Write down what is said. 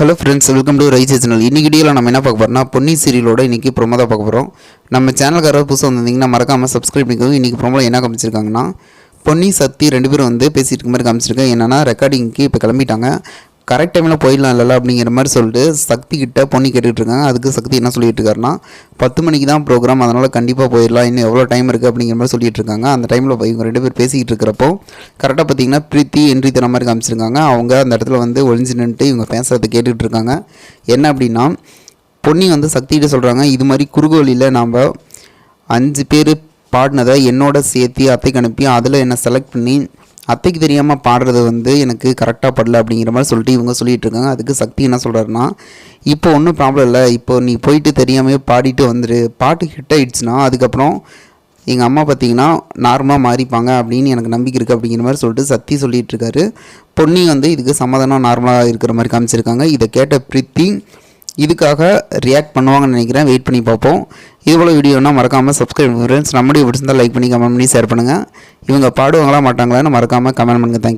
Hello friends welcome to rise channel இன்னைக்கு வீடியோவில் நம்ம என்ன பார்க்க போகிறோம்னா பொன்னி சீரியலோட இன்னைக்கு ப்ரொமோ தான் பார்க்க போகிறோம் நம்ம சேனல்காரர் புதுசாக வந்திருந்தீங்கன்னா மறக்காமல் சப்ஸ்கிரைப் பண்ணிக்கோங்க. இன்றைக்கி ப்ரொமோவில் என்ன காமிச்சிருக்காங்கன்னா பொன்னி சக்தி ரெண்டு பேரும் வந்து பேசிகிட்டு இருக்க மாதிரி காமிச்சிருக்கேன். என்னன்னா ரெக்கார்டிங்க்கு இப்போ கிளம்பிட்டாங்க. கரெக்ட் டைமில் போயிடலாம் இல்லைல்ல அப்படிங்கிற மாதிரி சொல்லிட்டு சக்தி கிட்ட பொண்ணு கேட்டுட்டு இருக்காங்க அதுக்கு சக்தி என்ன சொல்லிட்டு இருக்காருன்னா பத்து மணிக்கு தான் ப்ரோக்ராம் அதனால் கண்டிப்பாக போயிடலாம். இன்னும் எவ்வளோ டைம் இருக்குது அப்படிங்கிற மாதிரி சொல்லிட்டு இருக்காங்க அந்த டைமில் இவங்க ரெண்டு பேர் பேசிக்கிட்டு இருக்கிறப்போ கரெக்டாக பார்த்தீங்கன்னா பிரீத்தி என்ட்ரி தர மாதிரி காமிச்சிருக்காங்க. அவங்க அந்த இடத்துல வந்து ஒளிஞ்சு நின்றுட்டு இவங்க பேசுகிறத கேட்டுட்டு இருக்காங்க என்ன அப்படின்னா பொன்னி வந்து சக்திகிட்ட சொல்கிறாங்க இது மாதிரி குறுகோலியில் நாம் அஞ்சு பேர் பாடினதை என்னோட சேர்த்து அத்தைக்கு அனுப்பி அதில் என்னை செலக்ட் பண்ணி அத்தைக்கு தெரியாமல் பாடுறது வந்து எனக்கு கரெக்டாக படல அப்படிங்கிற மாதிரி சொல்லிட்டு இவங்க சொல்லிட்டு இருக்காங்க. அதுக்கு சக்தி என்ன சொல்கிறாருன்னா இப்போ ஒன்றும் ப்ராப்ளம் இல்லை. இப்போ நீ போயிட்டு தெரியாமையே பாடிட்டு வந்துரு. பாட்டு ஹிட் ஆயிடுச்சுன்னா அதுக்கப்புறம் எங்கள் அம்மா பார்த்தீங்கன்னா நார்மலாக மாறிப்பாங்க அப்படின்னு எனக்கு நம்பிக்கை இருக்குது அப்படிங்கிற மாதிரி சொல்லிட்டு சக்தி சொல்லிட்டு இருக்காரு. பொன்னி வந்து இதுக்கு சமாதானம் நார்மலாக இருக்கிற மாதிரி காமிச்சிருக்காங்க. இதை கேட்ட பிரித்தி இதுக்காக ரியாக்ட் பண்ணுவாங்கன்னு நினைக்கிறேன். வெயிட் பண்ணி பார்ப்போம். இதுபோல் வீடியோனா மறக்காமல் சப்ஸ்கிரைப் ஃப்ரெண்ட்ஸ் நம்முடைய பிடிச்சிருந்தால் லைக் பண்ணி கமெண்ட் பண்ணி ஷேர் பண்ணுங்கள் இவங்க பாடுவாங்களா மாட்டாங்களான்னு மறக்காமல் கமெண்ட் பண்ணுங்கள் தேங்க்யூ